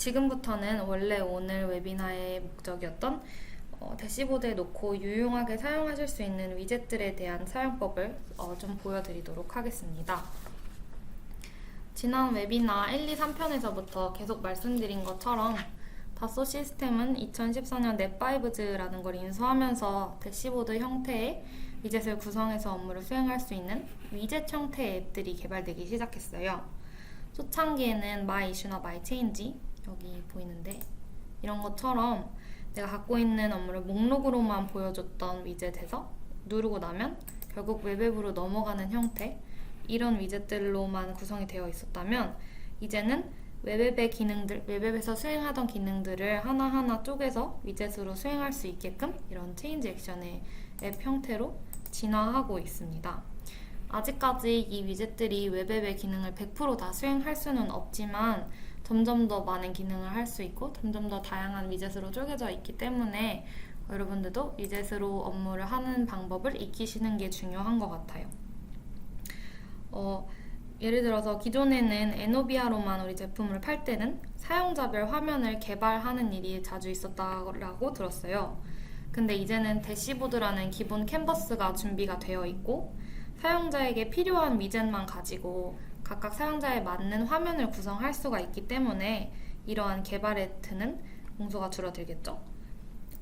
지금부터는 원래 오늘 웨비나의 목적이었던 어, 대시보드에 놓고 유용하게 사용하실 수 있는 위젯들에 대한 사용법을 어, 좀 보여드리도록 하겠습니다. 지난 웨비나 1, 2, 3편에서부터 계속 말씀드린 것처럼 다소 시스템은 2014년 넷5즈라는 걸 인수하면서 대시보드 형태의 위젯을 구성해서 업무를 수행할 수 있는 위젯 형태의 앱들이 개발되기 시작했어요. 초창기에는 My Issue나 My Change 여기 보이는데 이런 것처럼 내가 갖고 있는 업무를 목록으로만 보여줬던 위젯에서 누르고 나면 결국 웹앱으로 넘어가는 형태 이런 위젯들로만 구성이 되어 있었다면 이제는 웹앱의 기능들, 웹앱에서 수행하던 기능들을 하나하나 쪼개서 위젯으로 수행할 수 있게끔 이런 체인지 액션의 앱 형태로 진화하고 있습니다. 아직까지 이 위젯들이 웹앱의 기능을 100%다 수행할 수는 없지만 점점 더 많은 기능을 할 수 있고 점점 더 다양한 위젯으로 쪼개져 있기 때문에 여러분들도 위젯으로 업무를 하는 방법을 익히시는 게 중요한 것 같아요. 어, 예를 들어서 기존에는 에노비아로만 우리 제품을 팔 때는 사용자별 화면을 개발하는 일이 자주 있었다고 들었어요. 근데 이제는 대시보드라는 기본 캔버스가 준비가 되어 있고 사용자에게 필요한 위젯만 가지고 각각 사용자에 맞는 화면을 구성할 수가 있기 때문에 이러한 개발에 드는 공소가 줄어들겠죠.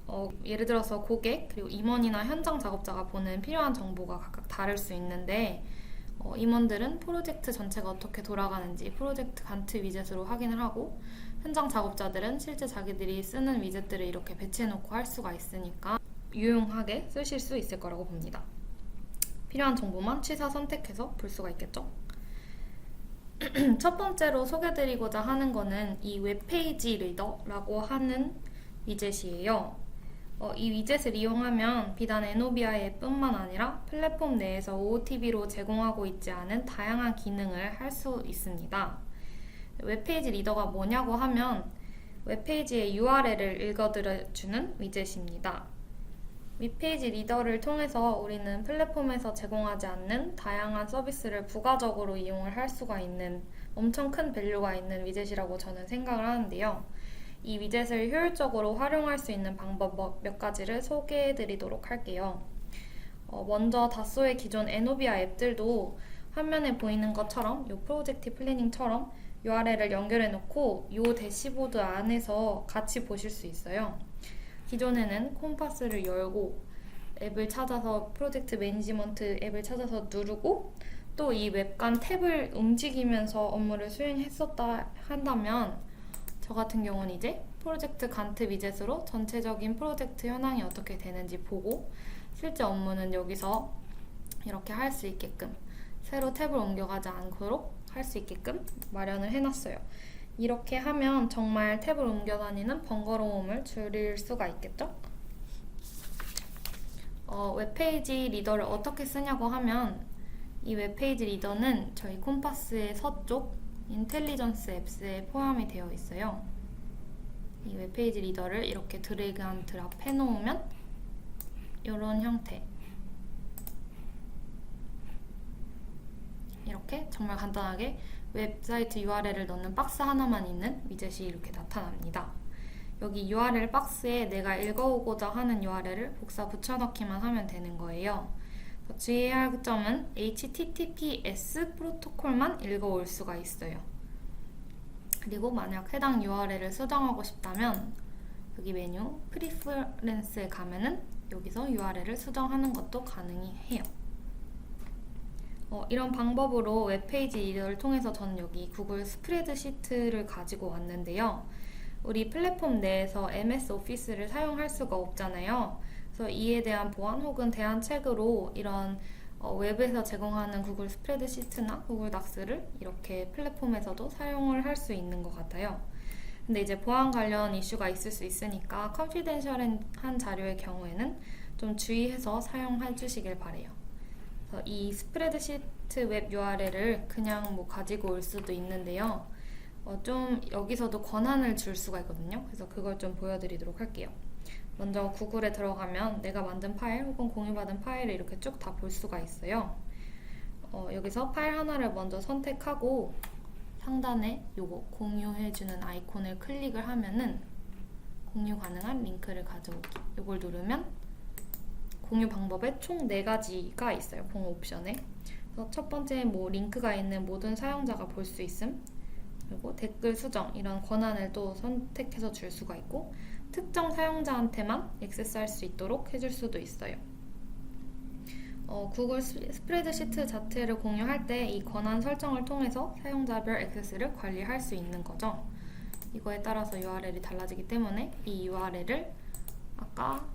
어, 예를 들어서 고객 그리고 임원이나 현장 작업자가 보는 필요한 정보가 각각 다를 수 있는데 어, 임원들은 프로젝트 전체가 어떻게 돌아가는지 프로젝트 간트 위젯으로 확인을 하고 현장 작업자들은 실제 자기들이 쓰는 위젯들을 이렇게 배치해놓고 할 수가 있으니까 유용하게 쓰실 수 있을 거라고 봅니다. 필요한 정보만 취사 선택해서 볼 수가 있겠죠. 첫 번째로 소개드리고자 하는 거는 이 웹페이지 리더라고 하는 위젯이에요. 어, 이 위젯을 이용하면 비단 에노비아의 뿐만 아니라 플랫폼 내에서 OOTB로 제공하고 있지 않은 다양한 기능을 할 수 있습니다. 웹페이지 리더가 뭐냐고 하면 웹페이지의 URL을 읽어들어주는 위젯입니다. 웹페이지 리더를 통해서 우리는 플랫폼에서 제공하지 않는 다양한 서비스를 부가적으로 이용을 할 수가 있는 엄청 큰 밸류가 있는 위젯이라고 저는 생각을 하는데요. 이 위젯을 효율적으로 활용할 수 있는 방법 몇 가지를 소개해 드리도록 할게요. 어, 먼저 다소의 기존 에노비아 앱들도 화면에 보이는 것처럼 이 프로젝트 플래닝처럼 URL을 연결해 놓고 이 대시보드 안에서 같이 보실 수 있어요. 기존에는 콤파스를 열고 앱을 찾아서 프로젝트 매니지먼트 앱을 찾아서 누르고 또 이 웹간 탭을 움직이면서 업무를 수행했었다 한다면 저 같은 경우는 이제 프로젝트 간트 위젯으로 전체적인 프로젝트 현황이 어떻게 되는지 보고 실제 업무는 여기서 이렇게 할 수 있게끔 새로 탭을 옮겨가지 않도록 할 수 있게끔 마련을 해놨어요. 이렇게 하면 정말 탭을 옮겨 다니는 번거로움을 줄일 수가 있겠죠? 어, 웹페이지 리더를 어떻게 쓰냐고 하면 이 웹페이지 리더는 저희 콤파스의 서쪽 인텔리전스 앱스에 포함이 되어 있어요. 이 웹페이지 리더를 이렇게 드래그 한 드랍 해놓으면 이런 형태 이렇게 정말 간단하게 웹사이트 URL을 넣는 박스 하나만 있는 위젯이 이렇게 나타납니다. 여기 URL 박스에 내가 읽어오고자 하는 URL을 복사 붙여넣기만 하면 되는 거예요. 주의해야 할 점은 HTTPS 프로토콜만 읽어올 수가 있어요. 그리고 만약 해당 URL을 수정하고 싶다면 여기 메뉴 프리퍼런스에 가면은 여기서 URL을 수정하는 것도 가능히 해요. 어, 이런 방법으로 웹페이지 리더를 통해서 저는 여기 구글 스프레드시트를 가지고 왔는데요. 우리 플랫폼 내에서 MS 오피스를 사용할 수가 없잖아요. 그래서 이에 대한 보안 혹은 대안책으로 이런 어, 웹에서 제공하는 구글 스프레드시트나 구글 닥스를 이렇게 플랫폼에서도 사용을 할 수 있는 것 같아요. 근데 이제 보안 관련 이슈가 있을 수 있으니까 컨피덴셜한 자료의 경우에는 좀 주의해서 사용해 주시길 바래요. 이 스프레드시트 웹 URL을 그냥 뭐 가지고 올 수도 있는데요. 어, 좀 여기서도 권한을 줄 수가 있거든요. 그래서 그걸 좀 보여드리도록 할게요. 먼저 구글에 들어가면 내가 만든 파일 혹은 공유받은 파일을 이렇게 쭉 다 볼 수가 있어요. 어, 여기서 파일 하나를 먼저 선택하고 상단에 요거 공유해주는 아이콘을 클릭을 하면은 공유 가능한 링크를 가져오기. 요걸 누르면 공유 방법에 총 4가지가 있어요. 봉 옵션에. 첫 번째 뭐 링크가 있는 모든 사용자가 볼 수 있음. 그리고 댓글 수정 이런 권한을 또 선택해서 줄 수가 있고 특정 사용자한테만 액세스할 수 있도록 해줄 수도 있어요. 어, 구글 스- 스프레드시트 자체를 공유할 때 이 권한 설정을 통해서 사용자별 액세스를 관리할 수 있는 거죠. 이거에 따라서 URL이 달라지기 때문에 이 URL을 아까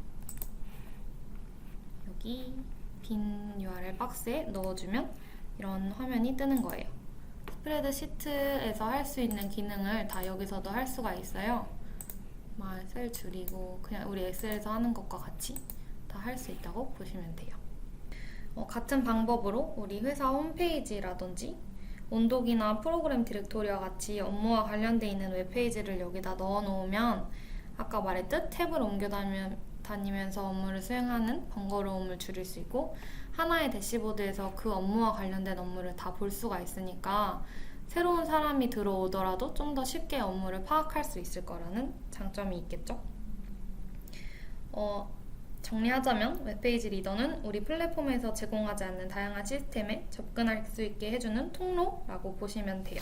여기 빈 URL 박스에 넣어주면 이런 화면이 뜨는 거예요. 스프레드 시트에서 할 수 있는 기능을 다 여기서도 할 수가 있어요. 말셀 줄이고 그냥 우리 엑셀에서 하는 것과 같이 다 할 수 있다고 보시면 돼요. 어, 같은 방법으로 우리 회사 홈페이지라든지 온독이나 프로그램 디렉토리와 같이 업무와 관련돼 있는 웹페이지를 여기다 넣어 놓으면 아까 말했듯 탭을 옮겨 다니면서 업무를 수행하는 번거로움을 줄일 수 있고 하나의 대시보드에서 그 업무와 관련된 업무를 다 볼 수가 있으니까 새로운 사람이 들어오더라도 좀 더 쉽게 업무를 파악할 수 있을 거라는 장점이 있겠죠. 어, 정리하자면 웹페이지 리더는 우리 플랫폼에서 제공하지 않는 다양한 시스템에 접근할 수 있게 해주는 통로라고 보시면 돼요.